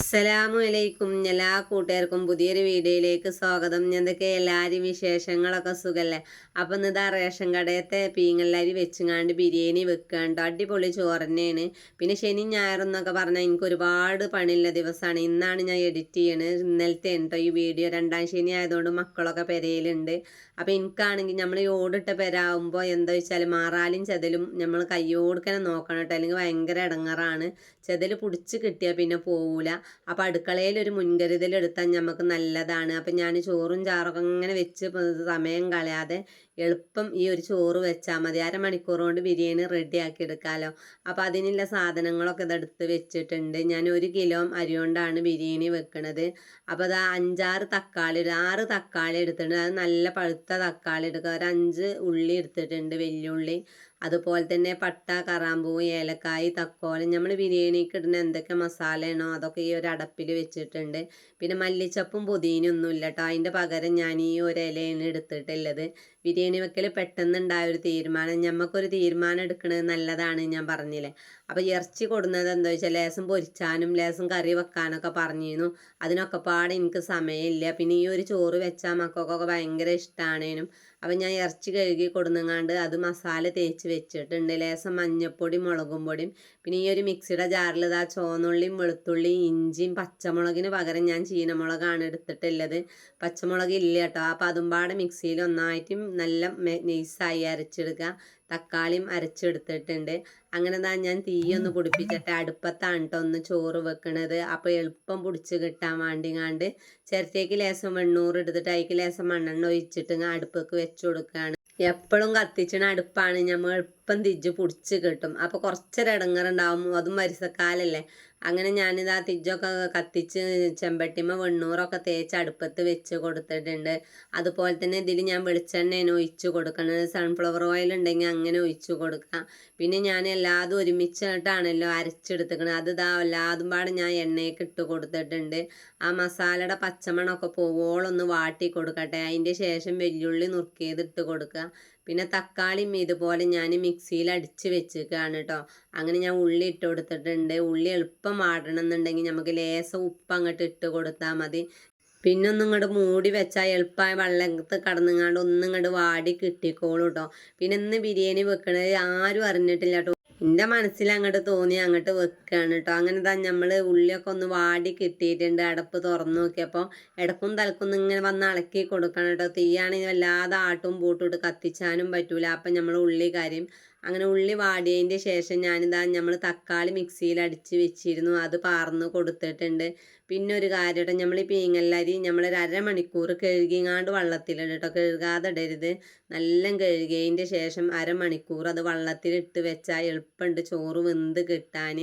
അസ്സലാമു അലൈക്കും എല്ലാ കൂട്ടുകാർക്കും പുതിയൊരു വീഡിയോയിലേക്ക് സ്വാഗതം. എന്തൊക്കെ എല്ലാവരും വിശേഷങ്ങളൊക്കെ സുഖല്ലേ? അപ്പം ഇന്ന് ഇതാ റേഷൻ കടയത്തെ പീങ്ങല്ലരി വെച്ചുങ്ങാണ്ട് ബിരിയാണി വെക്കാണ്ട് അടിപൊളി ചോറന്നെയാണ്. പിന്നെ ശനി ഞായറും എന്നൊക്കെ പറഞ്ഞാൽ എനിക്ക് ഒരുപാട് പണിയുള്ള ദിവസമാണ് ഇന്നാണ് ഞാൻ എഡിറ്റ് ചെയ്യണത് ഇന്നലത്തെ കേട്ടോ ഈ വീഡിയോ രണ്ടാം ശനി ആയതുകൊണ്ട് മക്കളൊക്കെ പെരയിലുണ്ട് അപ്പം എനിക്കാണെങ്കിൽ നമ്മൾ ഈ ഓടിട്ട പെരാകുമ്പോൾ എന്താ വെച്ചാൽ മാറാലും ചെതലും നമ്മൾ കയ്യോടുക്കനെ നോക്കണം കേട്ടോ അല്ലെങ്കിൽ ഭയങ്കര ഇടങ്ങറാണ് ചെതൽ പിടിച്ച് കിട്ടിയാൽ പിന്നെ പോവില്ല അപ്പോൾ അടുക്കളയിൽ ഒരു മുൻകരുതൽ എടുത്താൽ നമുക്ക് നല്ലതാണ്. അപ്പം ഞാൻ ചോറും ചാറൊക്കെ അങ്ങനെ വെച്ച് സമയം കളയാതെ എളുപ്പം ഈ ഒരു ചോറ് വെച്ചാൽ മതി. അരമണിക്കൂർ കൊണ്ട് ബിരിയാണി റെഡിയാക്കി എടുക്കാമല്ലോ അപ്പോൾ അതിനുള്ള സാധനങ്ങളൊക്കെ ഇതെടുത്ത് വെച്ചിട്ടുണ്ട്. ഞാൻ ഒരു കിലോ അരി കൊണ്ടാണ് ബിരിയാണി വെക്കുന്നത് അപ്പോൾ അത് അഞ്ചാറ് തക്കാളി ആറ് തക്കാളി എടുത്തിട്ടുണ്ട്. അത് നല്ല പഴുത്ത തക്കാളി എടുക്കുക ഒരു അഞ്ച് ഉള്ളി എടുത്തിട്ടുണ്ട് വെല്ലുള്ളി അതുപോലെ തന്നെ പട്ട കറാമ്പൂ ഏലക്കായ് തക്കോലം നമ്മൾ ബിരിയാണിക്ക് ഇടുന്ന എന്തൊക്കെ മസാലയാണോ അതൊക്കെ ഈ ഒരു അടപ്പിൽ വെച്ചിട്ടുണ്ട്. പിന്നെ മല്ലിച്ചപ്പും പുതിനൊന്നും ഇല്ല കേട്ടോ അതിന്റെ പകരം ഞാൻ ഈ ഒരു ഇലയാണ് എടുത്തിട്ടുള്ളത്. ബിരിയാണി വെക്കൽ പെട്ടെന്നുണ്ടായ ഒരു തീരുമാനം. ഞമ്മക്കൊരു തീരുമാനം എടുക്കുന്നത് നല്ലതാണ് ഞാൻ പറഞ്ഞില്ലേ. അപ്പോൾ ഇറച്ചി കൊടുന്നത് എന്താ വെച്ചാൽ ലേസം പൊരിച്ചാനും ലേസം കറി വെക്കാനൊക്കെ പറഞ്ഞിരുന്നു. അതിനൊക്കെ പാടെ എനിക്ക് സമയമില്ല. പിന്നെ ഈ ഒരു ചോറ് വെച്ചാൽ മക്കൾക്കൊക്കെ ഭയങ്കര ഇഷ്ടമാണേനും അപ്പം ഞാൻ ഇറച്ചി കഴുകി കൊടുന്നങ്ങാണ്ട് അത് മസാല തേച്ച് വെച്ചിട്ടുണ്ട്. ലേസം മഞ്ഞപ്പൊടി മുളകും പൊടിയും പിന്നെ ഈ ഒരു മിക്സിയുടെ ജാറിൽ ഇതാ ചുവന്നുള്ളിയും വെളുത്തുള്ളിയും ഇഞ്ചിയും പച്ചമുളകിന് പകരം ഞാൻ ചീനമുളകാണ് എടുത്തിട്ടുള്ളത്. പച്ചമുളക് ഇല്ല കേട്ടോ. അപ്പം അതും പാടെ മിക്സിയിൽ ഒന്നായിട്ടും നല്ല നൈസായി അരച്ചെടുക്കുക. തക്കാളിയും അരച്ചെടുത്തിട്ടുണ്ട്. അങ്ങനെ താ ഞാൻ തീയൊന്ന് പിടിപ്പിച്ചിട്ട് അടുപ്പത്താണ് കേട്ടോ ഒന്ന് ചോറ് വെക്കണത്. അപ്പോൾ എളുപ്പം പിടിച്ച് കിട്ടാൻ വേണ്ടിങ്ങാണ്ട് ചിരട്ടേക്ക് ലേശം വെണ്ണൂറ് എടുത്തിട്ട് അതിക്ക് ലേശം മണ്ണെണ്ണ ഒഴിച്ചിട്ട് അടുപ്പേക്ക് വെച്ചു കൊടുക്കുകയാണ് എപ്പോഴും കത്തിച്ചണ അടുപ്പാണ് നമ്മൾ എളുപ്പം തിരിച്ച് പൊടിച്ച് കിട്ടും. അപ്പോൾ കുറച്ചൊരു ഇടങ്ങറുണ്ടാവും അതും മരിസക്കാലല്ലേ. അങ്ങനെ ഞാനിത് ആ തിജ്ജൊക്കെ കത്തിച്ച് ചെമ്പട്ടിമ വെണ്ണൂറൊക്കെ തേച്ച് അടുപ്പത്ത് വെച്ച് കൊടുത്തിട്ടുണ്ട്. അതുപോലെ തന്നെ ഇതിൽ ഞാൻ വെളിച്ചെണ്ണയാണ് ഒഴിച്ചു കൊടുക്കുന്നത് സൺഫ്ലവർ ഓയിൽ ഉണ്ടെങ്കിൽ അങ്ങനെ ഒഴിച്ച് കൊടുക്കാം. പിന്നെ ഞാൻ എല്ലാതും ഒരുമിച്ചിട്ടാണല്ലോ അരച്ചെടുത്തിക്കണത്. അത് ഇതാ എല്ലാതും പാടെ ഞാൻ എണ്ണയൊക്കെ ഇട്ട് കൊടുത്തിട്ടുണ്ട്. ആ മസാലയുടെ പച്ചമണമൊക്കെ പോവോളൊന്ന് വാട്ടി കൊടുക്കട്ടെ. അതിന്റെ ശേഷം വെല്ലുള്ളി നുറുക്കിയത് ഇട്ട് കൊടുക്കുക പിന്നെ തക്കാളിയും ഇതുപോലെ ഞാൻ മിക്സിയിൽ അടിച്ച് വെച്ചേക്കാണ് കേട്ടോ. അങ്ങനെ ഞാൻ ഉള്ളി ഇട്ട് കൊടുത്തിട്ടുണ്ട്. ഉള്ളി എളുപ്പം വാടണം എന്നുണ്ടെങ്കിൽ നമുക്ക് ലേസം ഉപ്പ് അങ്ങോട്ട് ഇട്ട് കൊടുത്താൽ മതി. പിന്നെ ഒന്നും ഇങ്ങോട്ട് മൂടി വെച്ചാൽ എളുപ്പമായ വെള്ളത്ത് കടന്നുങ്ങാണ്ട് ഒന്നും ഇങ്ങോട്ട് വാടി കിട്ടിക്കോളൂ കേട്ടോ. പിന്നെ ഇന്ന് ബിരിയാണി വെക്കണത് ആരും അറിഞ്ഞിട്ടില്ല കേട്ടോ. എന്റെ മനസ്സിൽ അങ്ങോട്ട് തോന്നി അങ്ങോട്ട് വെക്കുകയാണ് കേട്ടോ അങ്ങനെ തന്നെ നമ്മൾ ഉള്ളിയൊക്കെ ഒന്ന് വാടി കിട്ടിയിട്ടുണ്ട്. അടപ്പ് തുറന്നു നോക്കിയപ്പോൾ ഇടക്കും തലക്കും ഇങ്ങനെ വന്ന് ഇളക്കി കൊടുക്കണം കേട്ടോ തീയാണെങ്കിൽ വല്ലാതെ ആട്ടും പൂട്ടും ഇട്ട് കത്തിച്ചാനും പറ്റൂല. അപ്പം നമ്മൾ ഉള്ളി കാര്യം അങ്ങനെ ഉള്ളി വാടിയതിന്റെ ശേഷം ഞാനിതാ നമ്മൾ തക്കാളി മിക്സിയിൽ അടിച്ച് വെച്ചിരുന്നു. അത് പാർന്ന് കൊടുത്തിട്ടുണ്ട്. പിന്നെ ഒരു കാര്യം നമ്മൾ ഈ പീങ്ങല്ലരി നമ്മളൊരു അരമണിക്കൂർ കഴുകിങ്ങാണ്ട് വെള്ളത്തിലിട കേട്ടോ കഴുകാതെ ഇടരുത് നല്ല കഴുകിയതിന്റെ ശേഷം അരമണിക്കൂർ അത് വെള്ളത്തിലിട്ട് വെച്ചാൽ എളുപ്പമുണ്ട് ചോറ് വെന്ത് കിട്ടാൻ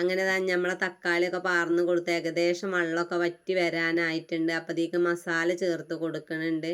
അങ്ങനെ തന്നെ നമ്മളെ തക്കാളിയൊക്കെ പാർന്ന് കൊടുത്ത് ഏകദേശം വെള്ളമൊക്കെ വറ്റി വരാനായിട്ടുണ്ട്. അപ്പോഴത്തേക്ക് മസാല ചേർത്ത് കൊടുക്കുന്നുണ്ട്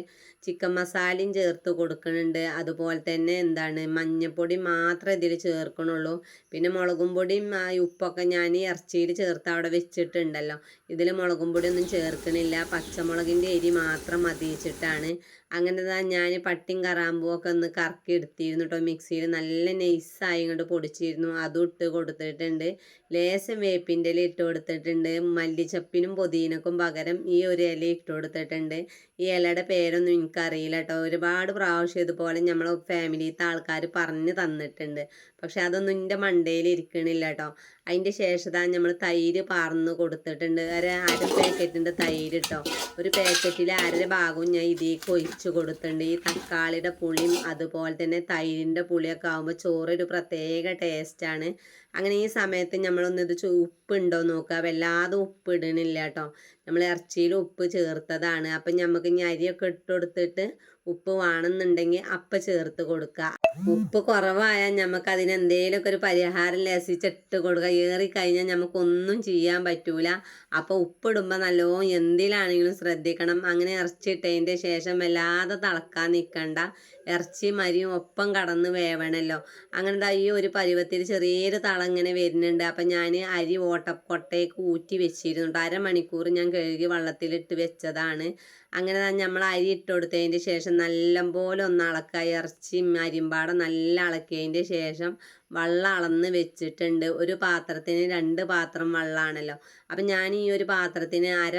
ചിക്കൻ മസാലയും ചേർത്ത് കൊടുക്കുന്നുണ്ട് അതുപോലെ തന്നെ എന്താണ് മഞ്ഞൾപ്പൊടി മാത്രമേ ഇതിൽ ചേർക്കണുള്ളൂ. പിന്നെ മുളകും പൊടിയും ഉപ്പൊക്കെ ഞാൻ ഇറച്ചിയിൽ ചേർത്ത് അവിടെ വെച്ചിട്ടുണ്ടല്ലോ. ഇതിൽ മുളകും പൊടിയൊന്നും ചേർക്കണില്ല. പച്ചമുളകിന്റെ എരി മാത്രം മതിച്ചിട്ടാണ്. അങ്ങനെ തന്നെ ഞാൻ പട്ടിയും കറാമ്പും ഒക്കെ ഒന്ന് കറക്കി എടുത്തിരുന്നു കേട്ടോ മിക്സിയിൽ നല്ല നൈസായി ഇങ്ങോട്ട് പൊടിച്ചിരുന്നു. അതും ഇട്ട് കൊടുത്തിട്ടുണ്ട്. ലേശം വേപ്പിന്റെ ഇല ഇട്ട് കൊടുത്തിട്ടുണ്ട്. മല്ലിച്ചപ്പിനും പൊതിനക്കും പകരം ഈ ഒരു ഇല ഇട്ട് കൊടുത്തിട്ടുണ്ട്. ഈ ഇലയുടെ പേരൊന്നും എനിക്കറിയില്ല കേട്ടോ ഒരുപാട് പ്രാവശ്യം ഇതുപോലെ നമ്മളെ ഫാമിലിയിലത്തെ ആൾക്കാർ പറഞ്ഞു തന്നിട്ടുണ്ട്. പക്ഷെ അതൊന്നും എന്റെ മണ്ടയിൽ ഇരിക്കണില്ല കേട്ടോ അതിന്റെ ശേഷം നമ്മൾ തൈര് പാർന്ന് കൊടുത്തിട്ടുണ്ട്. ഒരു അര പാക്കറ്റിന്റെ തൈര് കേട്ടോ ഒരു പാക്കറ്റിൽ അര ഭാഗവും ഞാൻ ഇതിലേക്ക് ഒഴിച്ചു കൊടുത്തിട്ടുണ്ട്. ഈ തക്കാളിയുടെ പുളിയും അതുപോലെ തന്നെ തൈരിന്റെ പുളിയൊക്കെ ആകുമ്പോൾ ചോറൊരു പ്രത്യേക ടേസ്റ്റാണ് അങ്ങനെ ഈ സമയത്ത് നമ്മളൊന്ന് ഇത് ഉപ്പ് ഉണ്ടോ നോക്കുക വല്ലാതെ ഉപ്പ് ഇടണില്ല കേട്ടോ നമ്മൾ ഇറച്ചിയിൽ ഉപ്പ് ചേർത്തതാണ്. അപ്പം നമുക്ക് ഇനി അരിയൊക്കെ ഇട്ട് കൊടുത്തിട്ട് ഉപ്പ് വേണമെന്നുണ്ടെങ്കിൽ അപ്പം ചേർത്ത് കൊടുക്കുക ഉപ്പ് കുറവായാൽ നമുക്ക് അതിന് ഒരു പരിഹാരം ലസിച്ചിട്ട് കൊടുക്കുക ഏറി കഴിഞ്ഞാൽ നമുക്കൊന്നും ചെയ്യാൻ പറ്റൂല. അപ്പോൾ ഉപ്പിടുമ്പോൾ നല്ലോണം എന്തിലാണെങ്കിലും ശ്രദ്ധിക്കണം. അങ്ങനെ ഇറച്ചിട്ടതിന്റെ ശേഷം വല്ലാതെ തിളക്കാൻ നിൽക്കണ്ട ഇറച്ചി മരിയും ഒപ്പം കടന്ന് വേവണല്ലോ. അങ്ങനെ ഈ ഒരു പരുവത്തിൽ ചെറിയൊരു തളം ഇങ്ങനെ വരുന്നുണ്ട്. അപ്പം ഞാൻ അരി ഓട്ടക്കൊട്ടയ്ക്ക് ഊറ്റി വെച്ചിരുന്നു. അരമണിക്കൂർ ഞാൻ കഴുകി വെള്ളത്തിലിട്ട് വെച്ചതാണ്. അങ്ങനെ നമ്മൾ അരി ഇട്ട് കൊടുത്തതിന്റെ ശേഷം നല്ലപോലെ ഒന്ന് ഇളക്കുക ഇറച്ചിയും അരിമ്പാടെ നല്ല അളക്കിയതിന്റെ ശേഷം വെള്ളം അളന്ന് വെച്ചിട്ടുണ്ട്. ഒരു പാത്രത്തിന് രണ്ട് പാത്രം വെള്ളമാണല്ലോ അപ്പം ഞാൻ ഈ ഒരു പാത്രത്തിന് അര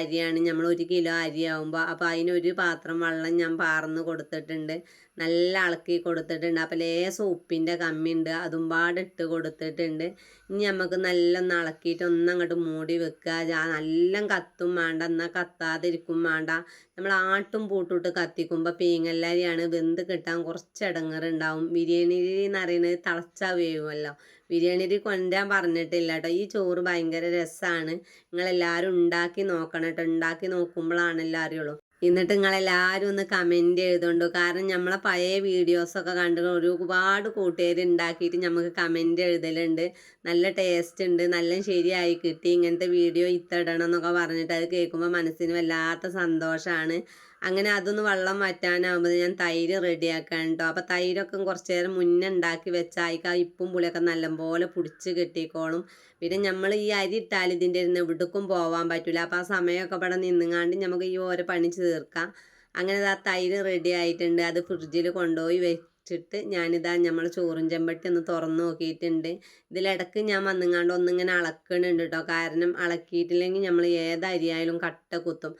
അരിയാണ്. നമ്മൾ ഒരു കിലോ അരി അപ്പോൾ അതിന് ഒരു പാത്രം വെള്ളം ഞാൻ പാർന്ന് കൊടുത്തിട്ടുണ്ട്. നല്ല ഇളക്കി കൊടുത്തിട്ടുണ്ട്. അപ്പോൾ ലേശം ഉപ്പിന്റെ കമ്മിയുണ്ട്. അതും പാടിട്ട് കൊടുത്തിട്ടുണ്ട്. ഇനി നമുക്ക് നല്ല ഒന്ന് ഇളക്കിയിട്ട് ഒന്നങ്ങോട്ട് മൂടി വെക്കുക. നല്ല കത്തും വേണ്ട എന്നാൽ കത്താതിരിക്കും വേണ്ട നമ്മൾ ആട്ടും പൂട്ടിട്ട് കത്തിക്കുമ്പോൾ പീങ്ങല്ലരിയാണ്. വെന്ത് കിട്ടാൻ കുറച്ച് ഇടങ്ങറുണ്ടാവും ബിരിയാണി എന്ന് പറയുന്നത് തിളച്ചാൽ വേവുമല്ലോ. ബിരിയാണി കൊണ്ടുവരാൻ പറഞ്ഞിട്ടില്ല കേട്ടോ. ഈ ചോറ് ഭയങ്കര രസമാണ് നിങ്ങളെല്ലാവരും ഉണ്ടാക്കി നോക്കണം കേട്ടോ. ഉണ്ടാക്കി നോക്കുമ്പോഴാണല്ലോ അറിയുള്ളൂ എന്നിട്ട് നിങ്ങളെല്ലാവരും ഒന്ന് കമന്റ് എഴുതുണ്ടോ. കാരണം നമ്മളെ പഴയ വീഡിയോസൊക്കെ കണ്ട് ഒരുപാട് കൂട്ടുകാർ ഉണ്ടാക്കിയിട്ട് നമുക്ക് കമന്റ് എഴുതലുണ്ട്. നല്ല ടേസ്റ്റ് ഉണ്ട്. നല്ല ശരിയായി കിട്ടി. ഇങ്ങനത്തെ വീഡിയോ ഇത്തിടണം എന്നൊക്കെ പറഞ്ഞിട്ട് അത് കേൾക്കുമ്പോൾ മനസ്സിന് വല്ലാത്ത സന്തോഷമാണ് അങ്ങനെ അതൊന്ന് വെള്ളം മാറ്റാനാകുമ്പോൾ ഞാൻ തൈര് റെഡിയാക്കാൻ കേട്ടോ അപ്പോൾ തൈരൊക്കെ കുറച്ച് നേരം മുന്നേ ഉണ്ടാക്കി വെച്ചാൽ അതിക്ക് ആ ഇപ്പും പുളിയൊക്കെ നല്ലപോലെ പിടിച്ച് കെട്ടിക്കോളും. പിന്നെ നമ്മൾ ഈ അരി ഇട്ടാൽ ഇതിന്റെ ഇരുന്ന് എവിടേക്കും പോകാൻ പറ്റില്ല അപ്പോൾ ആ സമയമൊക്കെ ഇവിടെ നിന്നുങ്ങാണ്ട് നമുക്ക് ഈ ഓരോ പണി തീർക്കാം. അങ്ങനെ ആ തൈര് റെഡി ആയിട്ടുണ്ട്. അത് ഫ്രിഡ്ജിൽ കൊണ്ടുപോയി വെച്ചിട്ട് ഞാനിതാ നമ്മൾ ചോറും ചെമ്പട്ടി ഒന്ന് തുറന്ന് നോക്കിയിട്ടുണ്ട്. ഇതിലിടക്ക് ഞാൻ വന്നുങ്ങാണ്ട് ഒന്നിങ്ങനെ അളക്കണുണ്ട് കേട്ടോ കാരണം അളക്കിയിട്ടില്ലെങ്കിൽ നമ്മൾ ഏത് അരിയായാലും കട്ട കുത്തും.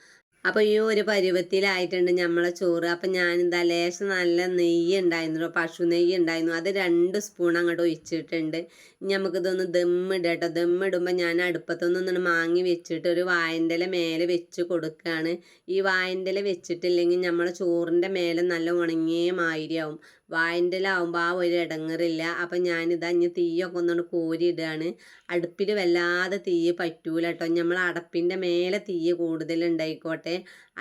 അപ്പോൾ ഈ ഒരു പരുവത്തിലായിട്ടുണ്ട് നമ്മളെ ചോറ്. അപ്പം ഞാനിതാ ലേശം നല്ല നെയ്യ് ഉണ്ടായിരുന്നു പശു നെയ്യ് ഉണ്ടായിരുന്നു അത് രണ്ട് സ്പൂൺ അങ്ങോട്ട് ഒഴിച്ചിട്ടുണ്ട്. ഇനി നമുക്കിതൊന്ന് ദമ്മിടട്ടോ ദമ്മിടുമ്പോൾ ഞാൻ അടുപ്പത്തൊന്നൊന്ന് മാങ്ങി വെച്ചിട്ട് ഒരു വായന്റെ മേലെ വെച്ച് കൊടുക്കുകയാണ് ഈ വായന്റെ വെച്ചിട്ടില്ലെങ്കിൽ നമ്മളെ ചോറിന്റെ മേലെ നല്ല ഉണങ്ങിയ മാതിരിയാവും വായന്റെ ആവുമ്പോൾ ആ ഒരു ഇടങ്ങറില്ല അപ്പം ഞാനിതാ ഇനി തീയൊക്കെ ഒന്നുകൊണ്ട് കോരിയിടുകയാണ് അടുപ്പിൽ വല്ലാതെ തീ പറ്റൂല കേട്ടോ നമ്മൾ അടപ്പിന്റെ മേലെ തീ കൂടുതലുണ്ടായിക്കോട്ടെ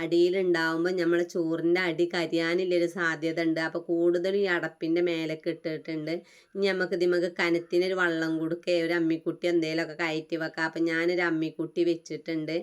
അടിയിലുണ്ടാവുമ്പോൾ നമ്മൾ ചോറിന്റെ അടി കരിയാനില്ലൊരു സാധ്യത ഉണ്ട് അപ്പോൾ കൂടുതൽ ഈ അടപ്പിന്റെ മേലൊക്കെ ഇട്ടിട്ടുണ്ട്. ഇനി നമുക്ക് ഇതിമക്ക് കനത്തിനൊരു വള്ളം കൊടുക്കുക ഒരു അമ്മിക്കുട്ടി എന്തെങ്കിലുമൊക്കെ കയറ്റി വെക്കാം. അപ്പം ഞാനൊരു അമ്മിക്കുട്ടി വെച്ചിട്ടുണ്ട്.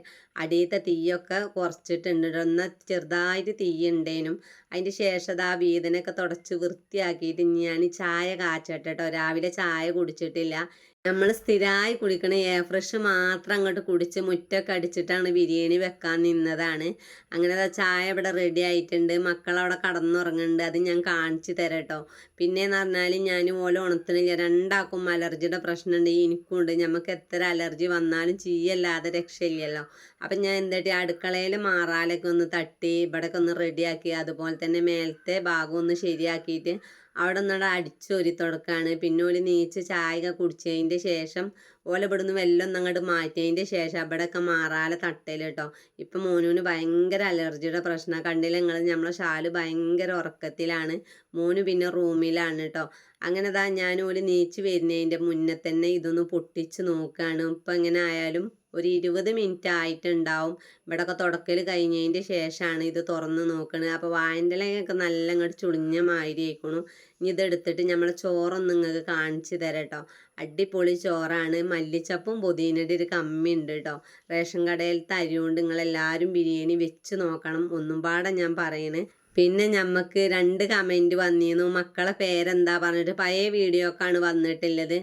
അടിയത്തെ തീയൊക്കെ കുറച്ചിട്ടുണ്ട് ഒന്ന് ചെറുതായിട്ട് തീ ഉണ്ടേനും അതിന്റെ ശേഷം ആ വീതനൊക്കെ തുടച്ച് വൃത്തിയാക്കിയിട്ട് ഞാൻ ചായ കാച്ചട്ടെ രാവിലെ ചായ കുടിച്ചിട്ടില്ല. നമ്മൾ സ്ഥിരമായി കുടിക്കണ എയർ ഫ്രഷ് മാത്രം അങ്ങോട്ട് കുടിച്ച് മുറ്റൊക്കെ അടിച്ചിട്ടാണ് ബിരിയാണി വെക്കാൻ നിന്നതാണ്. അങ്ങനെ ചായ ഇവിടെ റെഡി ആയിട്ടുണ്ട്. മക്കളവിടെ കടന്നുറങ്ങുന്നുണ്ട്. അത് ഞാൻ കാണിച്ചു തരാം കേട്ടോ പിന്നെയെന്ന് പറഞ്ഞാൽ ഞാൻ ഓല ഉണർത്തണില്ല രണ്ടാക്കും അലർജിയുടെ പ്രശ്നമുണ്ട്. എനിക്കുണ്ട് നമുക്ക് എത്ര അലർജി വന്നാലും ചെയ്യല്ലാതെ രക്ഷയില്ലല്ലോ. അപ്പം ഞാൻ എന്താട്ടി? അടുക്കളയിൽ മാറാലൊക്കെ ഒന്ന് തട്ടി ഇവിടെയൊക്കെ ഒന്ന് റെഡിയാക്കി അതുപോലെ തന്നെ മേലത്തെ ഭാഗം ഒന്ന് ശരിയാക്കിയിട്ട് അവിടെ നിന്നവിടെ അടിച്ചൊരി തുടക്കാണ്. പിന്നെ ഓൽ നീച്ച് ചായ കുടിച്ചതിന്റെ ശേഷം ഓല ഇവിടുന്ന് വെല്ലം അങ്ങോട്ട് മാറ്റിയതിന്റെ ശേഷം അവിടെയൊക്കെ മാറാലെ തട്ടയിൽ കേട്ടോ. ഇപ്പം മോനുവിന് ഭയങ്കര അലർജിയുടെ പ്രശ്നമാണ് കണ്ടില്ല നിങ്ങൾ നമ്മളെ ഷാൽ ഭയങ്കര ഉറക്കത്തിലാണ്. മോന് പിന്നെ റൂമിലാണ് കേട്ടോ. അങ്ങനെ ദാ ഞാൻ ഓൽ നീച്ച് വരുന്നതിന്റെ മുന്നേ തന്നെ ഇതൊന്ന് പൊട്ടിച്ച് നോക്കുകയാണ് ഇപ്പം എങ്ങനെ ആയാലും ഒരു ഇരുപത് മിനിറ്റ് ആയിട്ടുണ്ടാവും. ഇവിടെയൊക്കെ തുടക്കൽ കഴിഞ്ഞതിന്റെ ശേഷമാണ് ഇത് തുറന്ന് നോക്കണത് അപ്പോൾ വായന്റെലൊക്കെ നല്ല അങ്ങോട്ട് ചുളിഞ്ഞ മാതിരി ആയിക്കണു. ഇനി ഇതെടുത്തിട്ട് നമ്മൾ ചോറൊന്ന് നിങ്ങൾക്ക് കാണിച്ചു തരാം കേട്ടോ അടിപൊളി ചോറാണ്. മല്ലിച്ചപ്പും പുതിനയുടെ ഒരു കമ്മി ഉണ്ട് കേട്ടോ റേഷൻ കടയിൽ കൊണ്ട് നിങ്ങളെല്ലാവരും ബിരിയാണി വെച്ച് നോക്കണം. ഒന്നും പാടെ ഞാൻ പറയണേ. പിന്നെ ഞമ്മക്ക് രണ്ട് കമന്റ് വന്നിരുന്നു. മക്കളെ പേരെന്താ പറഞ്ഞിട്ട് പഴയ വീഡിയോക്കാണ് വന്നിട്ടുള്ളത്.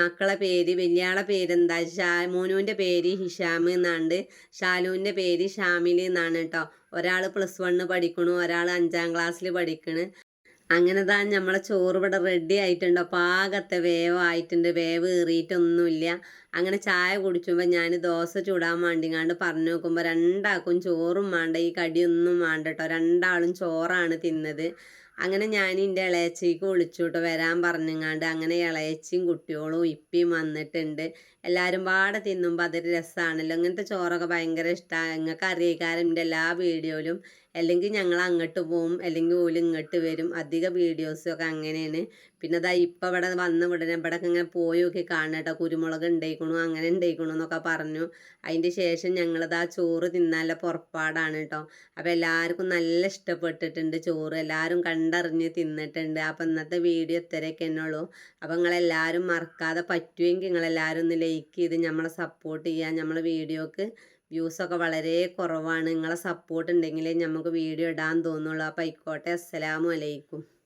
മക്കളെ പേര് വലിയാളെ പേരെന്താ? ഷാ മോനുവിന്റെ പേര് ഹിഷാം എന്നാണ്ട്. ഷാലുവിന്റെ പേര് ഷാമിൽ എന്നാണ് കേട്ടോ ഒരാൾ പ്ലസ് വണ്ണ് പഠിക്കണു ഒരാൾ അഞ്ചാം ക്ലാസ്സിൽ പഠിക്കണ്. അങ്ങനെ താ നമ്മളെ ചോറ് ഇവിടെ റെഡി ആയിട്ടുണ്ട്. പാകത്തെ വേവായിട്ടുണ്ട്. വേവ് ഏറിയിട്ടൊന്നുമില്ല അങ്ങനെ ചായ കുടിച്ചുമ്പോൾ ഞാൻ ദോശ ചൂടാൻ വേണ്ടിങ്ങാണ്ട് പറഞ്ഞു നോക്കുമ്പോൾ രണ്ടാൾക്കും ചോറും വേണ്ട ഈ കടിയൊന്നും വേണ്ട കേട്ടോ രണ്ടാളും ചോറാണ് തിന്നത്. അങ്ങനെ ഞാൻ എന്റെ ഇളയച്ചിക്ക് വിളിച്ചു കേട്ടോ വരാൻ പറഞ്ഞങ്ങാണ്ട്. അങ്ങനെ ഇളയച്ചിയും കുട്ടിയോളും ഇപ്പിയും വന്നിട്ടുണ്ട്. എല്ലാവരും പാടെ തിന്നുമ്പോൾ അതൊരു രസമാണല്ലോ ഇങ്ങനത്തെ ചോറൊക്കെ ഭയങ്കര ഇഷ്ടമാണ് നിങ്ങൾക്ക് അറിയിക്കാരം എന്റെ എല്ലാ വീഡിയോയിലും. അല്ലെങ്കിൽ ഞങ്ങൾ അങ്ങോട്ട് പോവും അല്ലെങ്കിൽ ഓൽ ഇങ്ങോട്ട് വരും. അധിക വീഡിയോസും ഒക്കെ അങ്ങനെയാണ്. പിന്നെ അതാ ഇപ്പം ഇവിടെ വന്ന ഉടനെ ഇവിടെ ഇങ്ങനെ പോയി നോക്കി കാണട്ടോ കുരുമുളക് ഉണ്ടായിക്കണു അങ്ങനെ ഉണ്ടായിക്കണു എന്നൊക്കെ പറഞ്ഞു. അതിന്റെ ശേഷം ഞങ്ങളത് ആ ചോറ് തിന്നാനുള്ള പുറപ്പാടാണ് കേട്ടോ അപ്പോൾ എല്ലാവർക്കും നല്ല ഇഷ്ടപ്പെട്ടിട്ടുണ്ട് ചോറ്. എല്ലാവരും കണ്ടറിഞ്ഞ് തിന്നിട്ടുണ്ട്. അപ്പോൾ ഇന്നത്തെ വീഡിയോ ഇത്രയൊക്കെ എന്നുള്ളൂ അപ്പം നിങ്ങളെല്ലാവരും മറക്കാതെ പറ്റുമെങ്കിൽ നിങ്ങളെല്ലാവരും ഒന്ന് ലൈക്ക് ചെയ്ത് നമ്മളെ സപ്പോർട്ട് ചെയ്യുക നമ്മളെ വീഡിയോക്ക് വ്യൂസൊക്കെ വളരെ കുറവാണ്. നിങ്ങളെ സപ്പോർട്ട് ഉണ്ടെങ്കിലേ നമുക്ക് വീഡിയോ ഇടാൻ തോന്നുള്ളൂ. അപ്പോൾ ആയിക്കോട്ടെ. അസ്സലാമു അലൈക്കും.